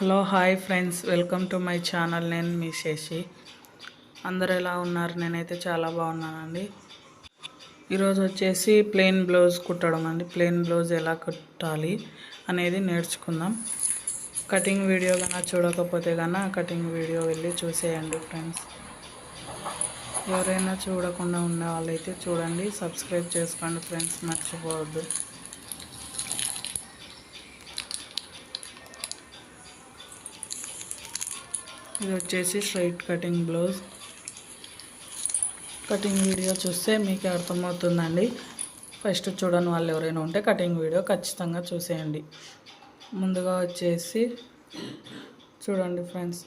Hello hi friends. Welcome to my channel. నేను మీ శేషి అందరు ఎలా ఉన్నారు? నేనైతే చాలా బాగున్నానండి. ఈరోజు వచ్చేసి ప్లెయిన్ బ్లౌజ్ కుట్టడం అండి. ప్లెయిన్ బ్లౌజ్ ఎలా కుట్టాలి అనేది నేర్చుకుందాం. కటింగ్ వీడియో కన్నా చూడకపోతే కన్నా కటింగ్ వీడియో వెళ్ళి చూసేయండి ఫ్రెండ్స్. ఎవరైనా చూడకుండా ఉన్న వాళ్ళైతే చూడండి. సబ్స్క్రైబ్ చేసుకోండి ఫ్రెండ్స్. మర్చిపోవద్దు. ఇది వచ్చేసి straight cutting blouse. Cutting video చూస్తే మీకు అర్థమవుతుందండి. ఫస్ట్ చూడని వాళ్ళు ఎవరైనా ఉంటే కటింగ్ వీడియో ఖచ్చితంగా చూసేయండి. ముందుగా వచ్చేసి చూడండి ఫ్రెండ్స్.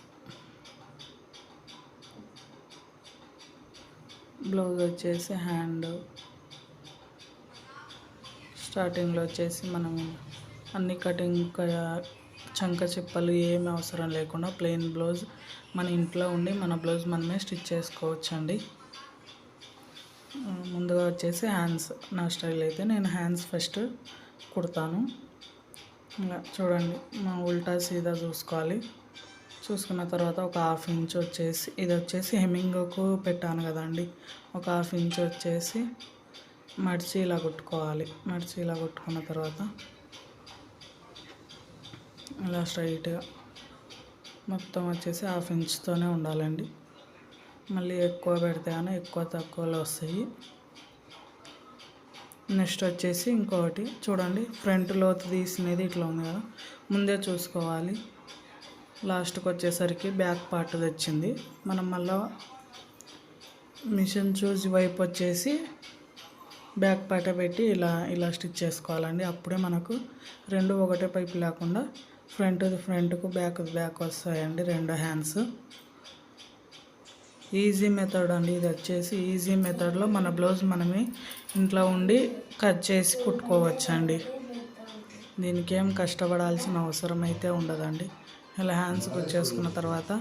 బ్లౌజ్ వచ్చేసి హ్యాండ్. స్టార్టింగ్లో వచ్చేసి మనం అన్ని కటింగ్ చంక చిప్పలు ఏమి అవసరం లేకుండా ప్లెయిన్ బ్లౌజ్ మన ఇంట్లో ఉండి మన బ్లౌజ్ మనమే స్టిచ్ చేసుకోవచ్చండి. ముందుగా వచ్చేసి హ్యాండ్స్. నా స్టైల్ అయితే నేను హ్యాండ్స్ ఫస్ట్ కుడతాను. ఇలా చూడండి మా ఉల్టా సీదా చూసుకోవాలి. చూసుకున్న తర్వాత ఒక హాఫ్ ఇంచ్ వచ్చేసి ఇది వచ్చేసి హెమ్మింగ్కు పెట్టాను కదండి. ఒక హాఫ్ ఇంచ్ వచ్చేసి మడిచి ఇలా కుట్టుకోవాలి. మడిచి ఇలా కుట్టుకున్న తర్వాత ఇలా స్ట్రైట్గా మొత్తం వచ్చేసి హాఫ్ ఇంచ్తోనే ఉండాలండి. మళ్ళీ ఎక్కువ పెడితే కానీ ఎక్కువ తక్కువలో వస్తాయి. నెక్స్ట్ వచ్చేసి ఇంకొకటి చూడండి ఫ్రంట్ లోతు తీసినది ఇట్లా ఉంది కదా ముందే చూసుకోవాలి. లాస్ట్కి వచ్చేసరికి బ్యాక్ పార్ట్ తెచ్చింది. మనం మళ్ళీ మిషన్ చూసి వైపు వచ్చేసి బ్యాక్ పాట పెట్టి ఇలా ఇలా స్టిచ్ చేసుకోవాలండి. అప్పుడే మనకు రెండు ఒకటే పైపు లేకుండా ఫ్రంట్ ఫ్రంట్కు బ్యాక్ బ్యాక్ వస్తాయండి రెండు హ్యాండ్స్ ఈజీ మెథడ్ అండి ఇది వచ్చేసి. ఈజీ మెథడ్లో మన బ్లౌజ్ మనమే ఇంట్లో ఉండి కట్ చేసి కుట్టుకోవచ్చండి. దీనికి ఏం కష్టపడాల్సిన అవసరం అయితే ఉండదండి. ఇలా హ్యాండ్స్ చేసుకున్న తర్వాత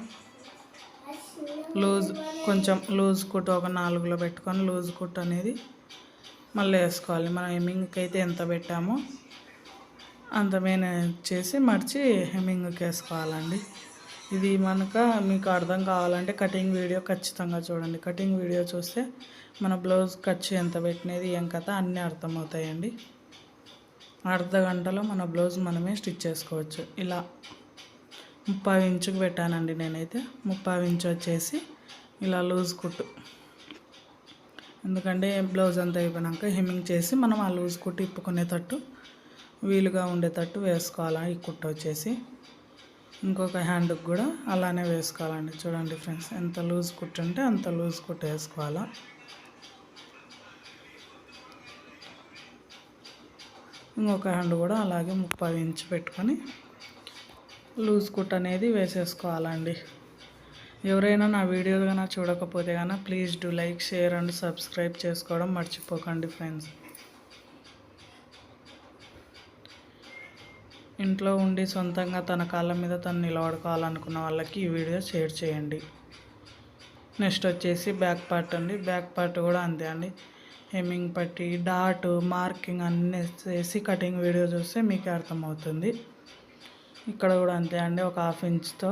లూజ్ కొంచెం లూజ్ కుట్ ఒక నాలుగులో పెట్టుకొని లూజ్ కుట్ అనేది మళ్ళీ వేసుకోవాలి. మనం ఎమ్మింగ్కి అయితే ఎంత పెట్టామో అంత మెయిన్ చేసి మర్చి హెమ్మింగ్కి వేసుకోవాలండి ఇది మనక మీకు అర్థం కావాలంటే కటింగ్ వీడియో ఖచ్చితంగా చూడండి. కటింగ్ వీడియో చూస్తే మన బ్లౌజ్ ఖర్చు ఎంత పెట్టినది ఏం కథ అన్నీ అర్థమవుతాయండి. అర్ధ గంటలో మన బ్లౌజ్ మనమే స్టిచ్ చేసుకోవచ్చు. ఇలా ముప్పై ఇంచుకు పెట్టానండి నేనైతే. ముప్పై ఇంచు వచ్చేసి ఇలా లూజ్ కుట్టు. ఎందుకంటే బ్లౌజ్ అంతా అయిపోయినాక హెమ్మింగ్ చేసి మనం ఆ లూజ్ కుట్టు ఇప్పుకునేటట్టు వీలుగా ఉండేటట్టు వేసుకోవాలి ఈ కుట్ట వచ్చేసి. ఇంకొక హ్యాండ్కి కూడా అలానే వేసుకోవాలండి. చూడండి ఫ్రెండ్స్ ఎంత లూజ్ కుట్టుంటే అంత లూజ్ కుట్టు వేసుకోవాలా. ఇంకొక హ్యాండ్ కూడా అలాగే ముప్పై ఇంచు పెట్టుకొని లూజ్ కుట్ అనేది వేసేసుకోవాలండి. ఎవరైనా నా వీడియో కానీ చూడకపోతే కానీ please do like share and subscribe చేసుకోవడం మర్చిపోకండి ఫ్రెండ్స్ ఇంట్లో ఉండి సొంతంగా తన కాళ్ళ మీద తను నిలబడుకోవాలనుకున్న వాళ్ళకి ఈ వీడియో షేర్ చేయండి. నెక్స్ట్ వచ్చేసి బ్యాక్ పార్ట్ అండి. బ్యాక్ పార్ట్ కూడా అంతే అండి. హెమ్మింగ్ పట్టి డాట్ మార్కింగ్ అన్నీ చేసి కటింగ్ వీడియో చూస్తే మీకు అర్థమవుతుంది. ఇక్కడ కూడా అంతే అండి. ఒక హాఫ్ ఇంచ్తో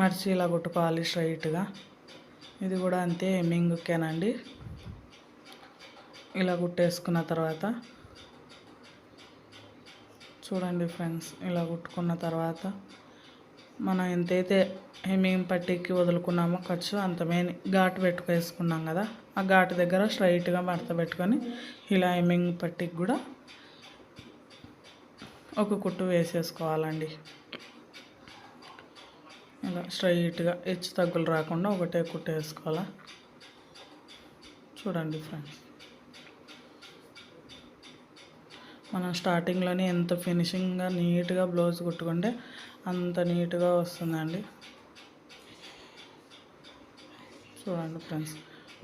మర్చి ఇలా కుట్టుకోవాలి స్ట్రైట్గా. ఇది కూడా అంతే హెమ్మింగ్కేనండి. ఇలా కుట్టేసుకున్న తర్వాత చూడండి ఫ్రెండ్స్ ఇలా కుట్టుకున్న తర్వాత మనం ఎంతైతే హెమ్మింగ్ పట్టీకి వదులుకున్నామో ఖర్చు అంత మెయిన్ ఘాటు పెట్టుకేసుకున్నాం కదా ఆ ఘాటు దగ్గర స్ట్రైట్గా మడత పెట్టుకొని ఇలా హెమ్మింగ్ పట్టీకి కూడా ఒక కుట్టు వేసేసుకోవాలండి. ఇలా స్ట్రైట్గా హెచ్చు తగ్గులు రాకుండా ఒకటే కుట్టు వేసుకోవాలా? చూడండి ఫ్రెండ్స్. మనం స్టార్టింగ్లోనే ఎంత ఫినిషింగ్గా నీట్గా బ్లౌజ్ కుట్టుకుంటే అంత నీట్గా వస్తుందండి. చూడండి ఫ్రెండ్స్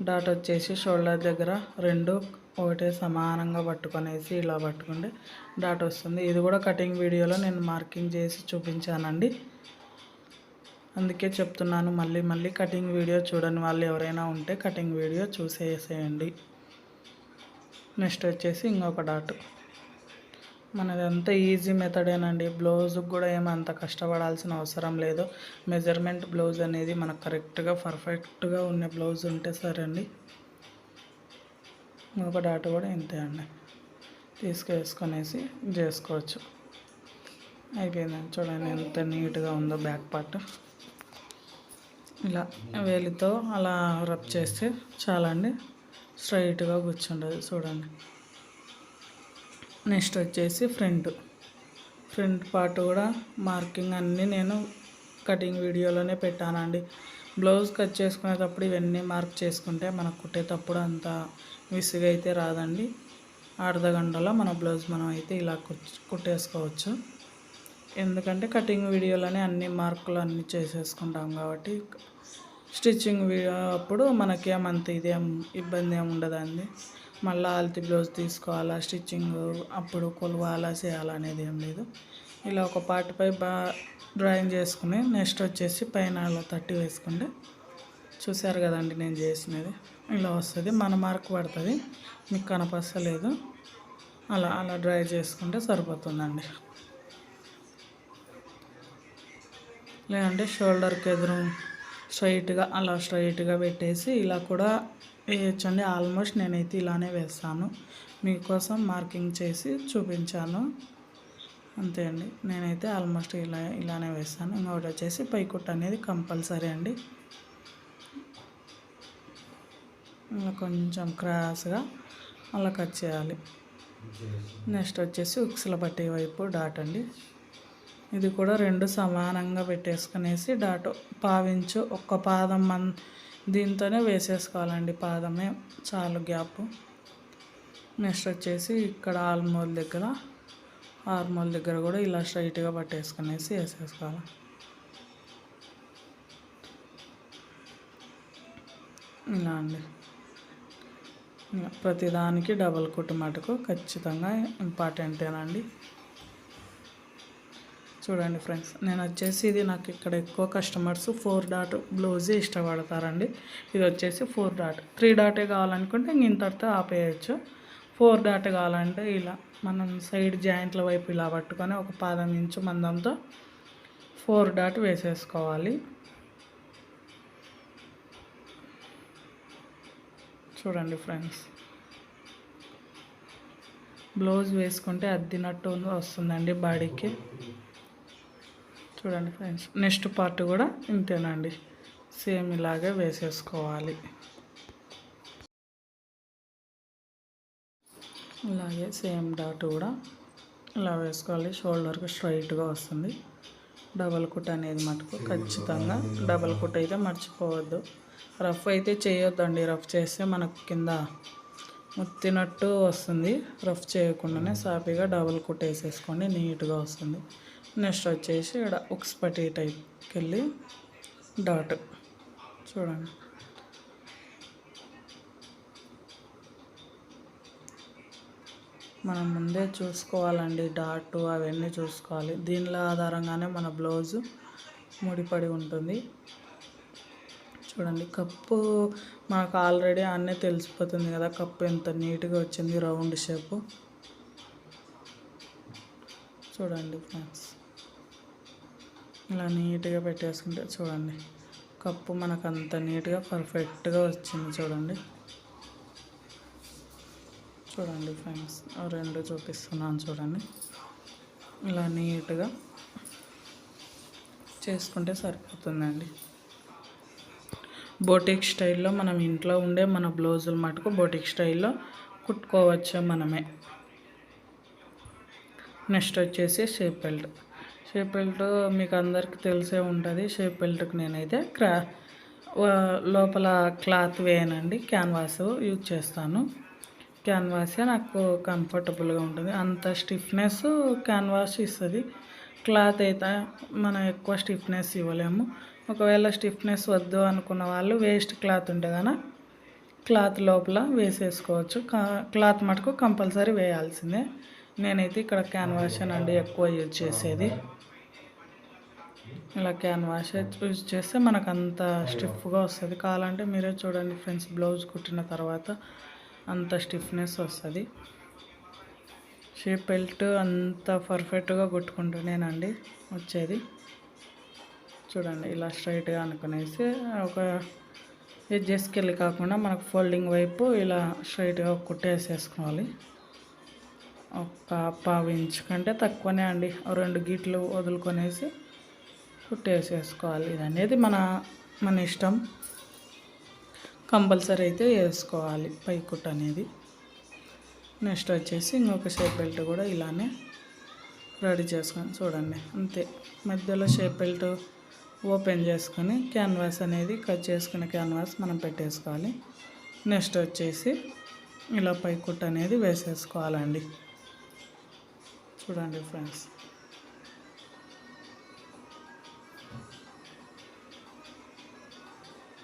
డాట్ వచ్చేసి షోల్డర్ దగ్గర రెండు ఒకటే సమానంగా పట్టుకొనేసి ఇలా పట్టుకుంటే డాట్ వస్తుంది. ఇది కూడా కటింగ్ వీడియోలో నేను మార్కింగ్ చేసి చూపించానండి. అందుకే చెప్తున్నాను మళ్ళీ మళ్ళీ కటింగ్ వీడియో చూడని వాళ్ళు ఎవరైనా ఉంటే కటింగ్ వీడియో చూసేసేయండి. నెక్స్ట్ వచ్చేసి ఇంకొక డాట్ మనది ఈజీ మెథడేనండి బ్లౌజ్కి కూడా ఏమంత కష్టపడాల్సిన అవసరం లేదు. మెజర్మెంట్ బ్లౌజ్ అనేది మనకు కరెక్ట్గా పర్ఫెక్ట్గా ఉన్న బ్లౌజ్ ఉంటే సరే అండి ఒక డాట్ కూడా ఇంతే అండి. తీసుకేసుకునేసి చేసుకోవచ్చు. అయిపోయిందండి. చూడండి ఎంత నీట్గా ఉందో బ్యాక్ పార్ట్ ఇలా వేలితో అలా రబ్ చేస్తే చాలా అండి స్ట్రైట్గా కూర్చుండదు. చూడండి. నెక్స్ట్ వచ్చేసి ఫ్రంట్. ఫ్రంట్ పార్ట్ కూడా మార్కింగ్ అన్నీ నేను కటింగ్ వీడియోలోనే పెట్టానండి. బ్లౌజ్ కట్ చేసుకునేటప్పుడు ఇవన్నీ మార్క్ చేసుకుంటే మనకు కుట్టేటప్పుడు అంత విసుగు అయితే రాదండి. అర్ధ గంటలో మన బ్లౌజ్ మనం అయితే ఇలా కుట్టేసుకోవచ్చు. ఎందుకంటే కటింగ్ వీడియోలోనే అన్ని మార్కులు అన్నీ చేసేసుకుంటాం కాబట్టి స్టిచ్చింగ్ వీడియో అప్పుడు మనకేమంత ఇదేం ఇబ్బంది ఏమి ఉండదండి. మళ్ళీ ఆల్తి బ్లౌజ్ తీసుకోవాలా స్టిచ్చింగ్ అప్పుడు కొలవాలా చేయాలా అనేది ఏం లేదు. ఇలా ఒక పార్ట్పై బాగా డ్రాయింగ్ చేసుకుని నెక్స్ట్ వచ్చేసి పైన అలా తట్టి వేసుకుంటే చూసారు కదండి నేను చేసినది. ఇలా వస్తుంది మన మార్క్ పడుతుంది మీకు కనపస్తలేదు. అలా అలా డ్రై చేసుకుంటే సరిపోతుందండి. లేదంటే షోల్డర్కి ఎదురు స్ట్రైట్గా అలా స్ట్రైట్గా పెట్టేసి ఇలా కూడా వేయచ్చండి. ఆల్మోస్ట్ నేనైతే ఇలానే వేస్తాను. మీకోసం మార్కింగ్ చేసి చూపించాను. అంతే అండి. నేనైతే ఆల్మోస్ట్ ఇలా ఇలానే వేస్తాను. ఇంకొకటి వచ్చేసి పైకుట్ అనేది కంపల్సరీ అండి. ఇలా కొంచెం క్రాస్గా అలా కట్ చేయాలి. నెక్స్ట్ వచ్చేసి ఉక్సుల పట్టే వైపు డాట్ అండి. ఇది కూడా రెండు సమానంగా పెట్టేసుకునేసి డాట్ పావించు ఒక్క పాదం మన్ దీంతోనే వేసేసుకోవాలండి పాదమే చాలు గ్యాప్. నెక్స్ట్ వచ్చేసి ఇక్కడ ఆల్మోల్ దగ్గర ఆర్మోల్ దగ్గర కూడా ఇలా స్ట్రైట్గా పట్టేసుకునేసి వేసేసుకోవాలి. ఇలా అండి. ప్రతిదానికి డబల్ కుట్టు మటుకు ఖచ్చితంగా ఇంపార్టెంటేనండి. చూడండి ఫ్రెండ్స్ నేను వచ్చేసి ఇది నాకు ఇక్కడ ఎక్కువ కస్టమర్స్ ఫోర్ డాట్ బ్లౌజే ఇష్టపడతారండి. ఇది వచ్చేసి ఫోర్ డాట్. త్రీ డాటే కావాలనుకుంటే ఇంక ఇంతటితో ఆపేయచ్చు. ఫోర్ డాట్ కావాలంటే ఇలా మనం సైడ్ జాయింట్ల వైపు ఇలా పట్టుకొని ఒక పాదం ఇంచు మందంతో ఫోర్ డాట్ వేసేసుకోవాలి. చూడండి ఫ్రెండ్స్ బ్లౌజ్ వేసుకుంటే అద్దినట్టు వస్తుందండి బాడీకి. చూడండి ఫ్రెండ్స్ నెక్స్ట్ పార్ట్ కూడా ఇంతేనండి. సేమ్ ఇలాగే వేసేసుకోవాలి. ఇలాగే సేమ్ డాట్ కూడా ఇలా వేసుకోవాలి. షోల్డర్కి స్ట్రైట్గా వస్తుంది. డబల్ కుట్ అనేది మటుకు ఖచ్చితంగా డబల్ కుట్ అయితే మర్చిపోవద్దు. రఫ్ అయితే చేయొద్దండి. రఫ్ చేస్తే మనకు కింద ముత్తినట్టు వస్తుంది. రఫ్ చేయకుండానే సాఫీగా డబల్ కుట్ వేసేసుకోండి. నీట్గా వస్తుంది. నెక్స్ట్ వచ్చేసి ఇక్కడ ఉక్స్ పట్టి టైప్కి వెళ్ళి డాట్. చూడండి. మనం ముందే చూసుకోవాలండి డాట్ అవన్నీ చూసుకోవాలి. దీనిలో ఆధారంగానే మన బ్లౌజు ముడిపడి ఉంటుంది. చూడండి కప్పు మనకు ఆల్రెడీ అన్నీ తెలిసిపోతుంది కదా కప్పు ఎంత నీట్గా వచ్చింది రౌండ్ షేపు. చూడండి ఫ్రెండ్స్. ఇలా నీట్గా పెట్టేసుకుంటే చూడండి. కప్పు మనకు అంత నీట్గా పర్ఫెక్ట్గా వచ్చింది చూడండి. చూడండి ఫ్రెండ్స్ రెండు చూపిస్తున్నాను చూడండి. ఇలా నీట్గా చేసుకుంటే సరిపోతుందండి. బోటిక్ స్టైల్లో మనం ఇంట్లో ఉండే మన బ్లౌజులు మటుకు బోటిక్ స్టైల్లో కుట్టుకోవచ్చు మనమే. నెక్స్ట్ వచ్చేసి షేప్ బెల్ట్. షేప్ బెల్ట్ మీకు అందరికీ తెలిసే ఉంటుంది. షేప్ బెల్ట్కి నేనైతే క్రా లోపల క్లాత్ వేయనండి క్యాన్వాస్ యూజ్ చేస్తాను. క్యాన్వాసే నాకు కంఫర్టబుల్గా ఉంటుంది. అంత స్టిఫ్నెస్ క్యాన్వాస్ ఇస్తుంది. క్లాత్ అయితే మనం ఎక్కువ స్టిఫ్నెస్ ఇవ్వలేము. ఒకవేళ స్టిఫ్నెస్ వద్దు అనుకున్న వాళ్ళు వేస్ట్ క్లాత్ ఉంటే కదా క్లాత్ లోపల వేసేసుకోవచ్చు. క్లాత్ మటుకు కంపల్సరీ వేయాల్సిందే. నేనైతే ఇక్కడ క్యాన్వాస్ అండి ఎక్కువ యూజ్ చేసేది. ఇలా క్యాన్వాష్ యూజ్ చేస్తే మనకు అంత స్టిఫ్గా వస్తుంది. కావాలంటే మీరే చూడండి ఫ్రెండ్స్ బ్లౌజ్ కుట్టిన తర్వాత అంత స్టిఫ్నెస్ వస్తుంది. షేప్ బెల్ట్ అంత పర్ఫెక్ట్గా కొట్టుకుంటూనేనండి వచ్చేది. చూడండి ఇలా స్ట్రైట్గా అనుకునేసి ఒక ఎడ్జెస్కి వెళ్ళి కాకుండా మనకు ఫోల్డింగ్ వైపు ఇలా స్ట్రైట్గా కుట్టేసేసుకోవాలి. ఒక పావు ఇంచ్ కంటే తక్కువనే అండి. రెండు గీట్లు వదులుకొనేసి కుట్టేసేసుకోవాలి. ఇది అనేది మన మన ఇష్టం. కంపల్సరీ అయితే వేసుకోవాలి పైకుట్ అనేది. నెక్స్ట్ వచ్చేసి ఇంకొక షేప్ బెల్ట్ కూడా ఇలానే రెడీ చేసుకొని చూడండి. అంతే. మధ్యలో షేప్ బెల్ట్ ఓపెన్ చేసుకొని క్యాన్వాస్ అనేది కట్ చేసుకున్న క్యాన్వాస్ మనం పెట్టేసుకోవాలి. నెక్స్ట్ వచ్చేసి ఇలా పైకుట్ అనేది వేసేసుకోవాలండి. చూడండి ఫ్రెండ్స్.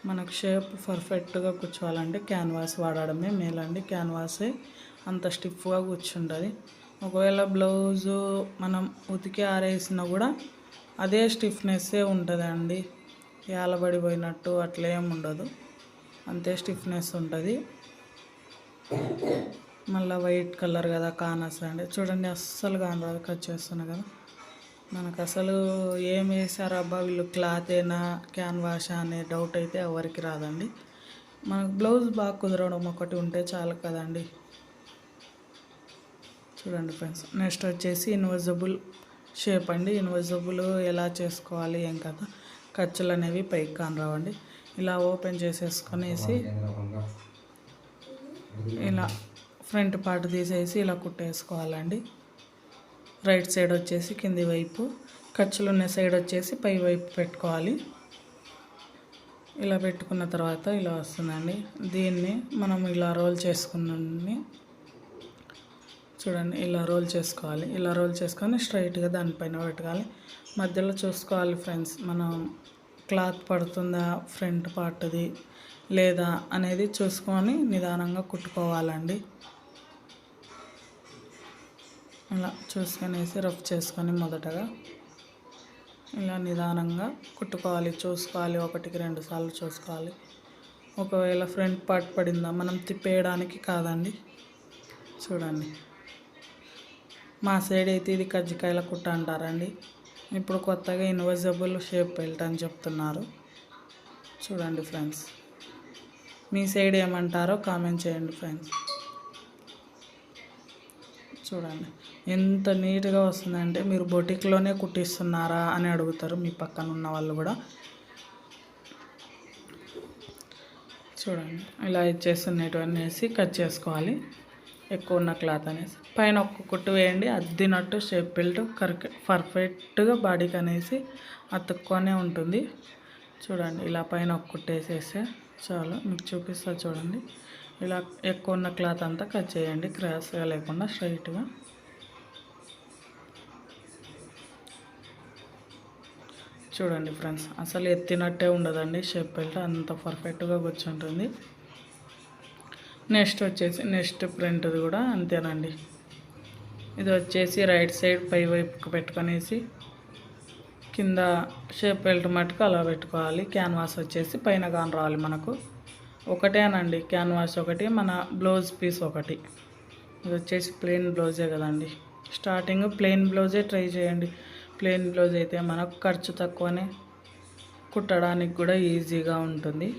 మనకు షేప్ పర్ఫెక్ట్గా కూర్చోవాలంటే క్యాన్వాస్ వాడడమే మేలండి క్యాన్వాసే అంత స్టిఫ్గా కూర్చుంటుంది. ఒకవేళ బ్లౌజు మనం ఉతికి ఆరేసినా కూడా అదే స్టిఫ్నెస్సే ఉంటుందండి. యాలబడిపోయినట్టు అట్లా ఏం ఉండదు. అంతే స్టిఫ్నెస్ ఉంటుంది. మళ్ళీ వైట్ కలర్ కదా కానస్ అండి చూడండి అస్సలు కానరాదు కట్ చేస్తున్నా కదా. మనకు అసలు ఏం వేసారు అబ్బా వీళ్ళు? క్లాత్ అయినా క్యాన్వాషా అనే డౌట్ అయితే ఎవరికి రాదండి. మనకు బ్లౌజ్ బాగా కుదరడం ఒకటి ఉంటే చాలు కదండి. చూడండి ఫ్రెండ్స్ నెక్స్ట్ వచ్చేసి ఇన్విజిబుల్ షేప్ అండి. ఇన్విజిబుల్ ఎలా చేసుకోవాలి ఏం కదా ఖర్చులు అనేవి పైకి కాని రావండి ఇలా ఓపెన్ చేసేసుకొనేసి ఇలా ఫ్రంట్ పార్ట్ తీసేసి ఇలా కుట్టేసుకోవాలండి. రైట్ సైడ్ వచ్చేసి కింది వైపు ఖర్చులు ఉన్న సైడ్ వచ్చేసి పై వైపు పెట్టుకోవాలి. ఇలా పెట్టుకున్న తర్వాత ఇలా వస్తుందండి. దీన్ని మనం ఇలా రోల్ చేసుకున్నీ చూడండి ఇలా రోల్ చేసుకోవాలి. ఇలా రోల్ చేసుకొని స్ట్రైట్గా దానిపైన పెట్టుకోవాలి. మధ్యలో చూసుకోవాలి ఫ్రెండ్స్ మనం క్లాత్ పడుతుందా ఫ్రంట్ పార్ట్ది లేదా అనేది చూసుకొని నిదానంగా కుట్టుకోవాలండి. ఇలా చూసుకొనేసి రఫ్ చేసుకొని మొదటగా ఇలా నిదానంగా కుట్టుకోవాలి చూసుకోవాలి ఒకటికి రెండు సార్లు చూసుకోవాలి. ఒకవేళ ఫ్రంట్ పార్ట్ పడిందా? మనం తిప్పేయడానికి కాదండి. చూడండి. మా సైడ్ అయితే ఇది కజ్జికాయల కుట్ట అంటారండి. ఇప్పుడు కొత్తగా ఇన్విజిబుల్ షేప్ బెల్ట్ అని చెప్తున్నారు. చూడండి ఫ్రెండ్స్. మీ సైడ్ ఏమంటారో కామెంట్ చేయండి ఫ్రెండ్స్. చూడండి. ఎంత నీట్గా వస్తుందంటే మీరు బొటిక్లోనే కుట్టిస్తున్నారా అని అడుగుతారు మీ పక్కన ఉన్న వాళ్ళు కూడా. చూడండి. ఇలా ఇచ్చేస్తున్నటువంటి వేసి కట్ చేసుకోవాలి. ఎక్కువ ఉన్న క్లాత్ అనేసి. పైన ఒక్క కుట్టు వేయండి. అద్దినట్టు షేప్ బెల్ట్ కరెక్ట్ పర్ఫెక్ట్గా బాడీకి అనేసి అతుక్కొనే ఉంటుంది. చూడండి. ఇలా పైన ఒక కుట్టు వేసేస్తే చాలు. మీకు చూపిస్తా చూడండి. ఇలా ఎక్కువ ఉన్న క్లాత్ అంతా కట్ చేయండి. క్రాస్గా లేకుండా స్ట్రైట్గా. చూడండి ఫ్రెండ్స్ అసలు ఎత్తినట్టే ఉండదండి. షేప్ బెల్ట్ అంత పర్ఫెక్ట్గా కూర్చుంటుంది. నెక్స్ట్ వచ్చేసి నెక్స్ట్ ప్రింట్ది కూడా అంతేనండి. ఇది వచ్చేసి రైట్ సైడ్ పై వైపుకి పెట్టుకునేసి కింద షేప్ బెల్ట్ మటుకు అలా పెట్టుకోవాలి. క్యాన్వాస్ వచ్చేసి పైన కాని రావాలి మనకు. ఒకటేనండి క్యాన్వాస్ ఒకటి మన బ్లౌజ్ పీస్ ఒకటి. ఇది వచ్చేసి ప్లెయిన్ బ్లౌజే కదండి. స్టార్టింగ్ ప్లెయిన్ బ్లౌజే ట్రై చేయండి. ప్లెయిన్ బ్లౌజ్ అయితే మనకు ఖర్చు తక్కువనే కుట్టడానికి కూడా ఈజీగా ఉంటుంది.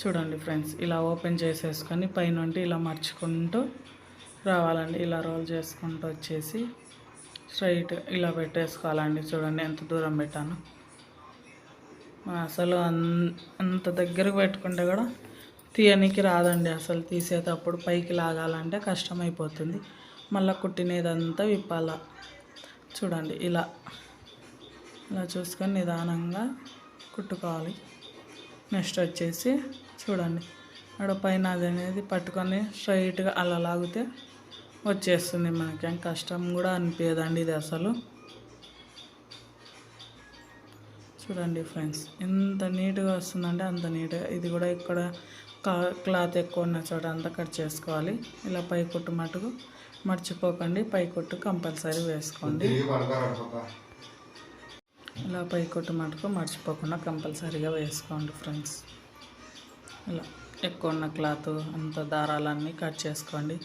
చూడండి ఫ్రెండ్స్ ఇలా ఓపెన్ చేసేసుకొని పైనుండి ఇలా మర్చుకుంటూ రావాలండి. ఇలా రోల్ చేసుకుంటూ వచ్చేసి స్ట్రైట్ ఇలా పెట్టేసుకోవాలండి. చూడండి ఎంత దూరం పెట్టాను. అసలు అంత దగ్గరకు పెట్టుకుంటే కూడా తీయనికి రాదండి. అసలు తీసేటప్పుడు పైకి లాగాలంటే కష్టమైపోతుంది. మళ్ళీ కుట్టినదంతా విప్పాల. చూడండి ఇలా. ఇలా చూసుకొని నిదానంగా కుట్టుకోవాలి. నెక్స్ట్ వచ్చేసి చూడండి. ఆడ పైన అది అనేది పట్టుకొని స్ట్రైట్గా అలా లాగితే వచ్చేస్తుంది మనకి కష్టం కూడా అనిపించదండి ఇది అసలు. చూడండి ఫ్రెండ్స్ ఎంత నీట్గా వస్తుందంటే అంత నీట్గా. ఇది కూడా ఇక్కడ క్లాత్ ఎక్కువ ఉన్న చోట అంతా కట్ చేసుకోవాలి. ఇలా పై కొట్టు మటుకు మర్చిపోకండి. పై కొట్టు కంపల్సరీ వేసుకోండి. ఇలా పై కొట్టు మటుకు మర్చిపోకుండా కంపల్సరీగా వేసుకోండి ఫ్రెండ్స్. ఇలా ఎక్కువ ఉన్న క్లాత్ అంత దారాలన్నీ కట్ చేసుకోండి.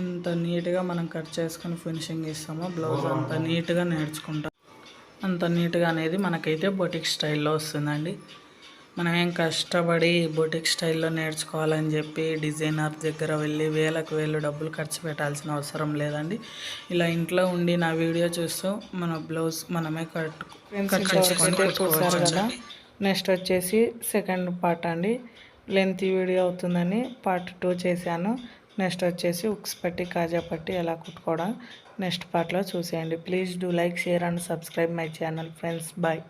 ఎంత నీట్గా మనం కట్ చేసుకొని ఫినిషింగ్ ఇస్తామో బ్లౌజ్ అంత నీట్గా నేర్చుకుంటాం. అంత నీట్గా అనేది మనకైతే బొటిక్ స్టైల్లో వస్తుందండి. మనం ఏం కష్టపడి బొటిక్ స్టైల్లో నేర్చుకోవాలని చెప్పి డిజైనర్ దగ్గర వెళ్ళి వేలకు వేలు డబ్బులు ఖర్చు పెట్టాల్సిన అవసరం లేదండి. ఇలా ఇంట్లో ఉండి నా వీడియో చూస్తూ మన బ్లౌజ్ మనమే కట్ కుట్టుకోవచ్చు నెక్స్ట్ వచ్చేసి సెకండ్ పార్ట్ అండి. లెంత్ వీడియో అవుతుందని పార్ట్ టూ చేశాను. నెక్స్ట్ వచ్చేసి ఉక్స్ పట్టి కాజా పట్టి ఎలా కుట్టుకోవడం నెక్స్ట్ పార్ట్లో చూసేయండి. Please do like share and subscribe my channel friends. Bye.